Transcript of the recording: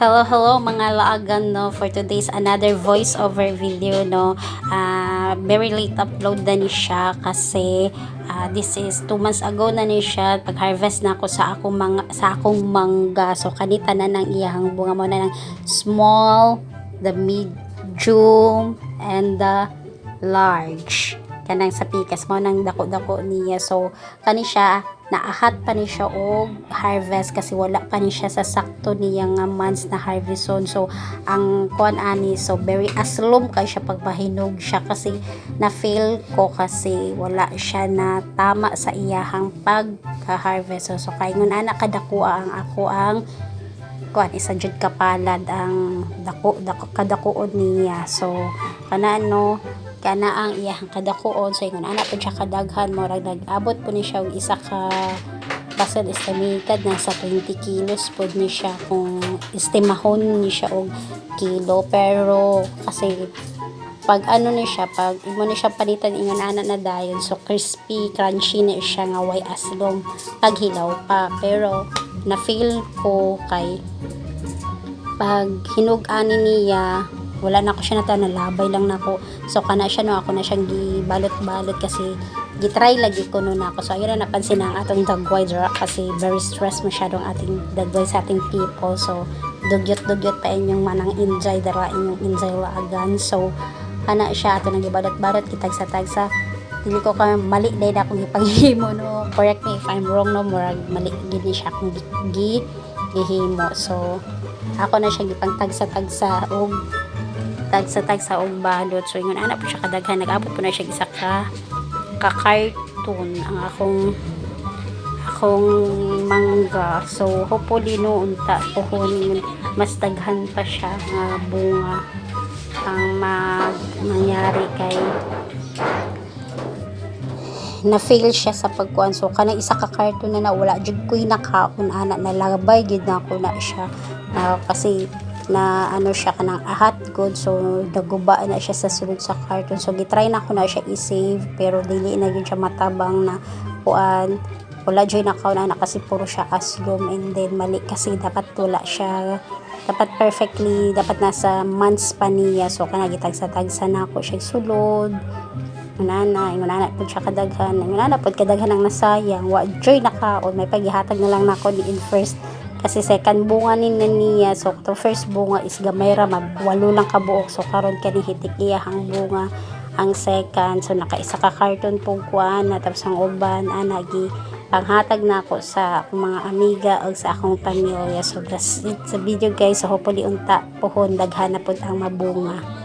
Hello, hello mga laagan no for today's another voice over video no. Ah, very late upload na ni siya kasi ah, this is 2 months ago na ni siya pag harvest na ako sa akong mga sa akong mangga. So kanita na nang iyang bunga mo na ng small, the medium and the large kanang sa pikas mo nang dako-dako niya. So kani siya naahat pa ni siya og harvest kasi wala pa ni siya sa sakto niya nga months na harvest zone. So ang kuan ani so very aslom kay siya pagpahinog siya kasi na fail ko kasi wala siya na tama sa iyahang pagka-harvest. So, so kay ngun ana kadako ang ako ang kuan isa jud kapalad ang dako dako kadakuon niya. So kana no kana ang iyang kadakuon so ingon ana pud siya kadaghan mo rag nag-abot po ni siya og isa ka basal estimated nasa 20 kilos pod ni siya kung estimahon ni siya og kilo. Pero kasi pag ano ni siya pag imo ni siya palitan ingon ana na dayon. So crispy crunchy ni siya nga way aslom pag hilaw pa. Pero na feel ko kay pag hinog ani niya wala na ako siya nata nalabay lang na ako. So kana siya no ako na siyang gibalot-balot kasi gitry lagi ko no na ako. So ayun na napansin na ang atong dagway dra kasi very stress masyadong ating dagway sa ating people. So dugyot-dugyot pa inyong manang enjoy dara inyong enjoy laagan so kana siya ato nang gibalot-balot kitag sa tagsa dili ko ka mali dahil akong ipanghimo no. Correct me if I'm wrong no murag mali gini siya akong gi, gi gihimo. So ako na siya gipang tagsa-tagsa og tagsa-tagsa og balot. So ingon ana po siya kadaghan. Nag-abot po na siya isa ka ka carton ang akong akong mangga. So hopefully no unta pohon mas daghan pa siya nga bunga ang mag mangyari kay na fail siya sa pagkuan so kanang isa ka karton na nawala jud ko'y nakaon ana nalabay gid na ako na siya. Ah, kasi na ano siya kanang ahat good so daguba na siya sa sulod sa karton so gitry na ko na siya i-save pero dili na gyud siya matabang na kuan wala joy na kaon na kasi puro siya aslom and then mali kasi dapat wala siya dapat perfectly dapat nasa months pa niya so kana gitagsa-tagsa na ako siya sulod Inana, inana po siya kadaghan. Inana po kadaghan ang nasayang. Wa joy na kaon. May paghihatag na lang nako ni in first. Kasi second bunga ni niya. So, to first bunga is gamay ra. mag- Walo lang kabuok. So, karon kani hitik iya ang bunga ang second. So, nakaisa ka karton po kuan na ang uban anagi panghatag na ako sa akong mga amiga o sa akong pamilya. So, that's it sa video guys. So, hopefully unta pohon daghan na ang mabunga.